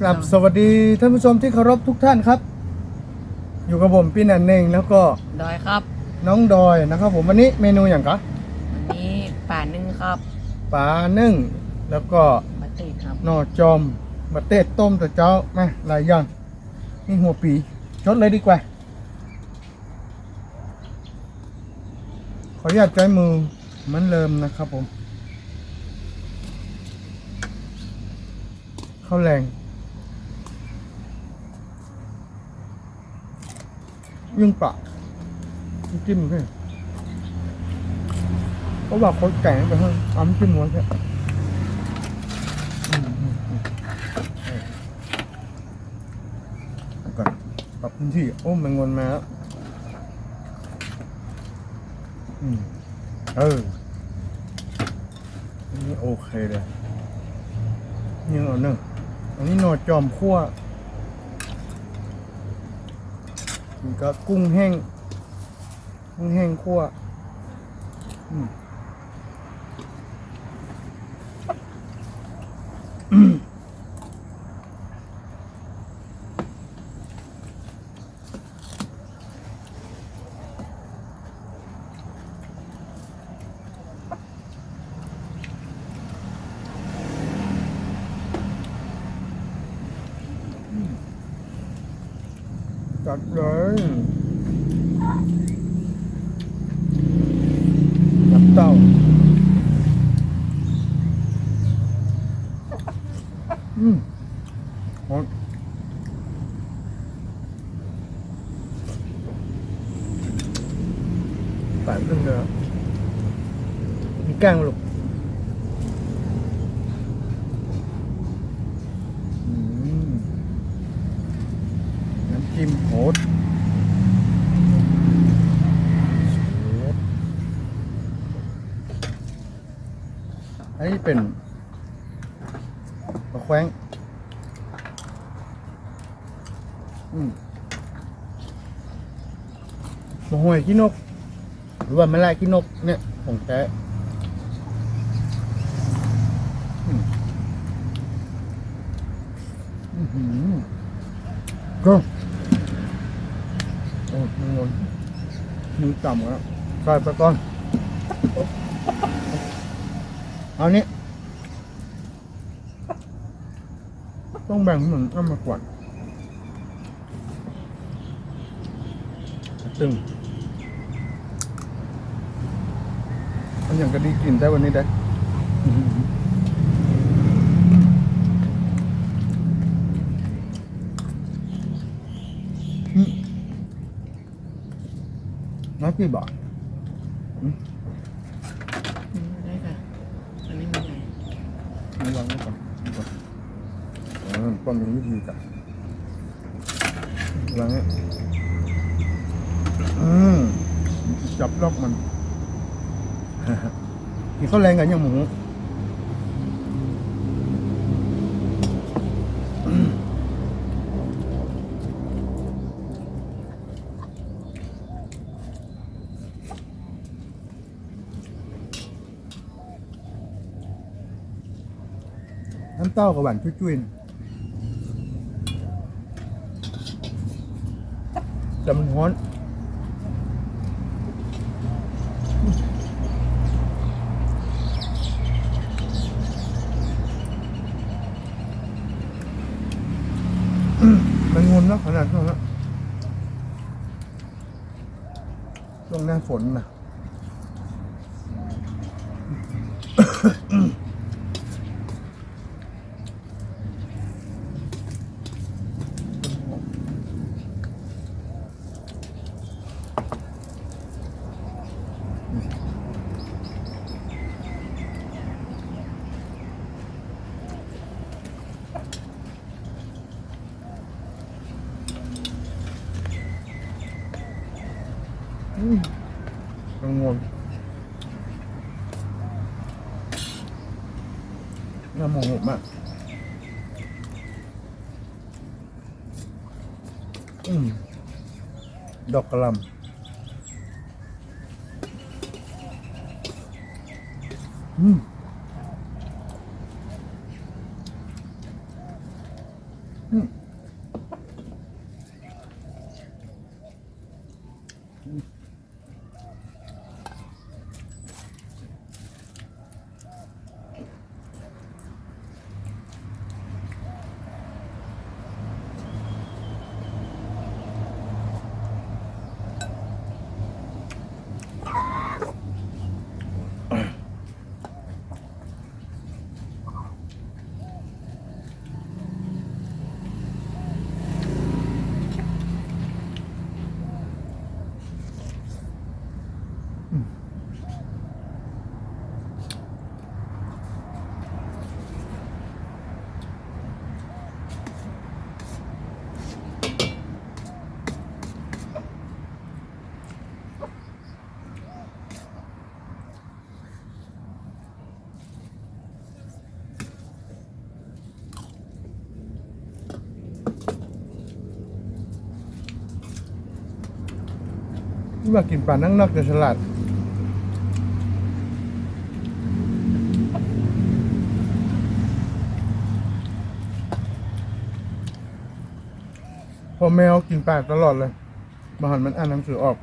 กลับสวัสดีท่านผู้ชมที่เคารพทุกท่านครับ อยู่กับผมพี่นันเองแล้วก็ดอยครับ น้องดอยนะครับผมวันนี้เมนูอย่างกะวันนี้ป่านึ่งครับปลานึ่งแล้วก็มาติดครับหน่อจอมบะเต็ดต้มตัวเจ้ามาหลายอย่างนี่หัวปีชดเลยดีกว่า ขออนุญาตใช้มือเหมันเริ่มนะครับผมข้าวแรง ยิ่งปะจิ้มเพื่อนเขาบอกคนแก่ไปเฮ้ยเอาจิ้มม้วแค่ก่อนปรับพื้นที่ โอ้มันงนมาแล้วอืมเออนนี่โอเคเลยนี่เอาหนึ่งอันนี้หนอจอมคั่ว นี่ก็กุ้งแห้ง กุ้งแห้งคั่วอืมจัดเลย น้ำเต้าอืมฮอตใส่ขึ้นเลยมีแกล้งไหมลูกอืมน้ำจิ้มโหดเชฟ ที่เป็นมะแขวงอืมมะหวยขี้นก หรือว่ามะลายขี้นกเนี่ยของแท้ก็โอ้ยมันงนมือต่ำแล้วใส่ไปก่อน เอานี้ต้องแบ่งเหมือนเอามากวาดตึงมันอย่างก็ดีกินได้วันนี้ได้อื้อหืออืมน้อยกี่บาท อืมได้ค่ะอันนี้มันใหญ่ ระวังไว้ก่อนดีกว่า เออป้อมมีวิธีจับวางไว้อืมจับล็อกมันนี่เขาแรงกันยังหมูน้ำเต้ากับหวานจุ้ยๆนะ แต่มันร้อนมันงนแล้วขนาดนั้นแล้วช่วงหน้าฝนนะ กังวลน้ำหมูมากอืมดอกกระลำอืม ว่ากินปลานั่งนอกจะฉลาดพอแมวกินปลาตลอดเลยบาหันมันอ่านหนังสือออก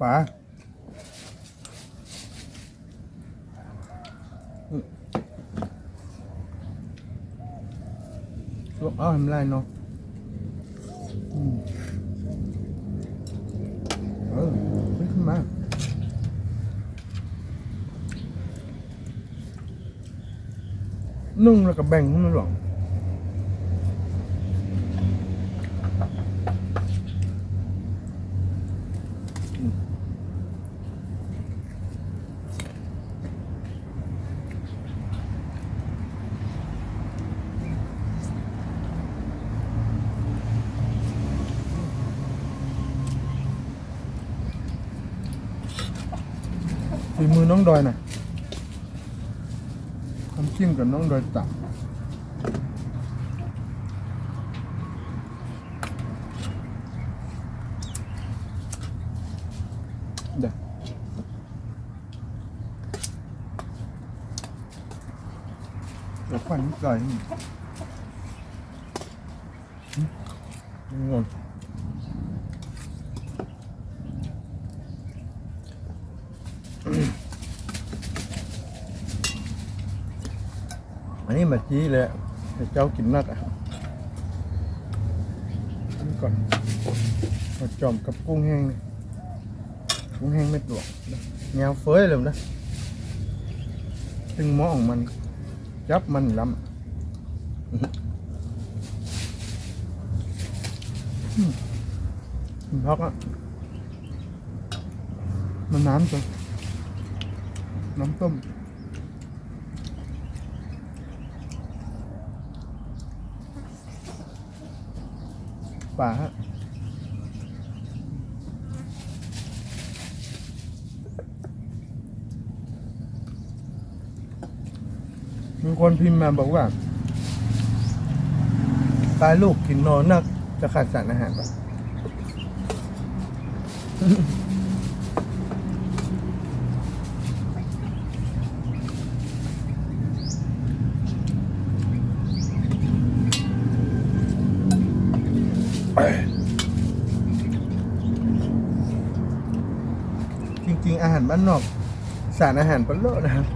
ป๋าอืมลวกเอาทำไรเนาะอืมเออขึ้นมานึ่งแล้วก็แบ่งให้มันหรอก ฝีมือน้องดอยน่ะทำจิ้มกับน้องดอยตับเดี๋ยวเดี๋ยวควันนิดหน่อยนี่งงอั นนี้มาจี้เลยให้เจ้ากินนักอะนี่ก่อนมาจอมกับกุ้งแห้งนี่กุ้งแห้งไม่ตวกนะแนวเฟ้ยเลยนะตึงม้อของมันจับมันล้ำอืมมันพักอะ มันน้ำจ้ะน้ำต้ม ป่าฮะมีคนพิมพ์มาบอกว่า ตายลูกกินนอนนักจะขาดสารอาหารปะ จริง ๆ อาหารบ้านนอก สารอาหารปนโลดนะครับ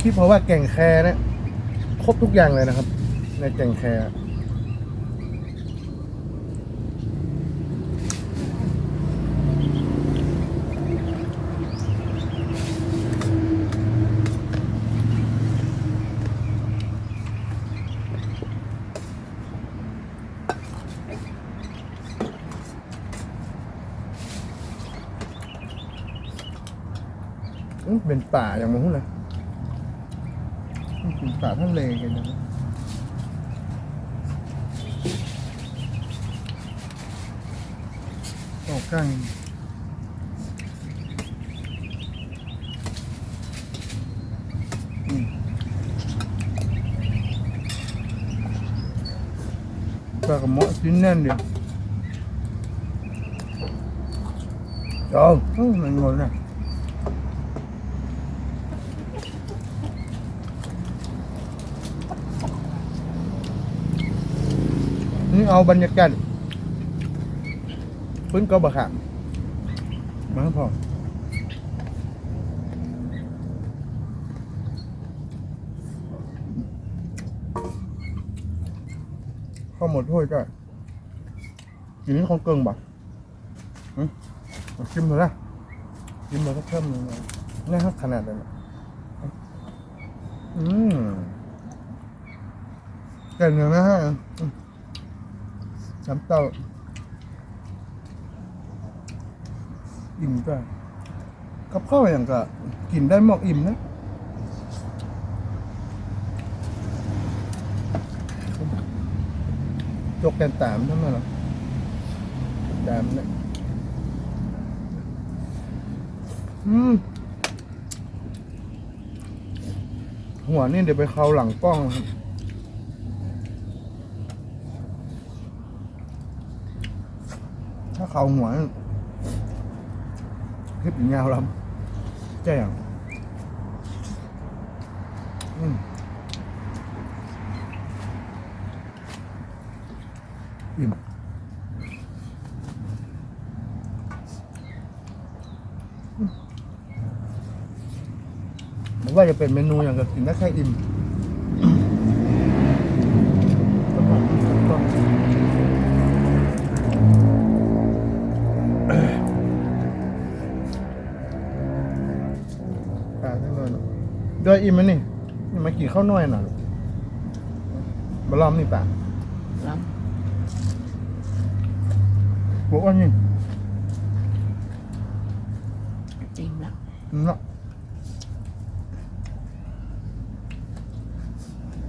คิดเพราะว่าแก่งแคเนะครบทุกอย่างเลยนะครับ ในแก่งแคร์ ป่าอย่างมู้นเลยกินป่าทะเลกันนะตกกั้งปลากระมอชิ้นแน่นเดียว Trời ơi, mình ngồi này เอาบรรยากาศพื้นก็บะขามมาพอข้าวหมดถ้วยจ้ะกินนี่ของเกิงบ่อืมชิมเลยนะชิมเลยก็เพิ่มหนึ่งเลยนี่ครับขนาดเลยนะอืมเก่งเลยนะฮะ น้ำเต้าอิ่มจ้ะกับข้าวอย่างก็กินได้หมอกอิ่มนะจกแกนตามทำไมหรอตามเนี่ยอืมหัวนี่เดี๋ยวไปเข้าหลังกล้องครับถ้า เข้าหัวคลิปยาวลำแจ้งอืมอิ่มไม่ว่าจะเป็นเมนูอย่างกับกินได้แค่อิ่ม อิ่มไหมนี่นี่มากี่ข้าวน้อยหน่อยบะลอมนี่ป่ะล้บอกว่านี่ำจริงละเนาะ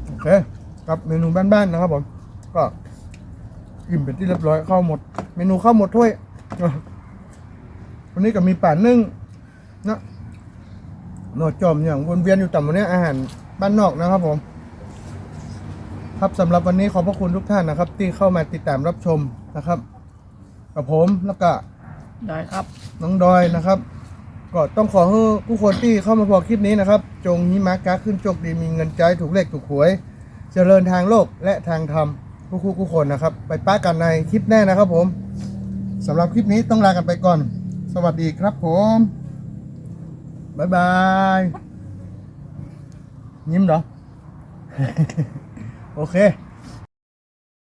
โอเคกับเมนูบ้านๆนะครับผม ก็อิ่มเป็นที่เรียบร้อยข้าวหมด เมนูข้าวหมดถ้วยเออวันนี้ก็มีป่านึ่งนะห นอจอมอย่างวนเวียนอยู่ต่ำวันนี้อาหารบ้านนอกนะครับผม ครับสำหรับวันนี้ขอบพระคุณทุกท่านนะครับ ที่เข้ามาติดตามรับชมนะครับ กับผมแล้วก็ได้ครับ น้องดอยนะครับ ก็ต้องขอให้ผู้คนที่เข้ามาพอคลิปนี้นะครับ จงหิมะกาขึ้นโชคดีมีเงินใจถูกเลขถูกหวย เจริญทางโลกและทางธรรมผู้คู่ผู้คนนะครับ ไปป้ากันในคลิปแน่นะครับผมสำหรับคลิปนี้ต้องลากันไปก่อน สวัสดีครับผม บายบาย ยิ้มเหรอ โอเค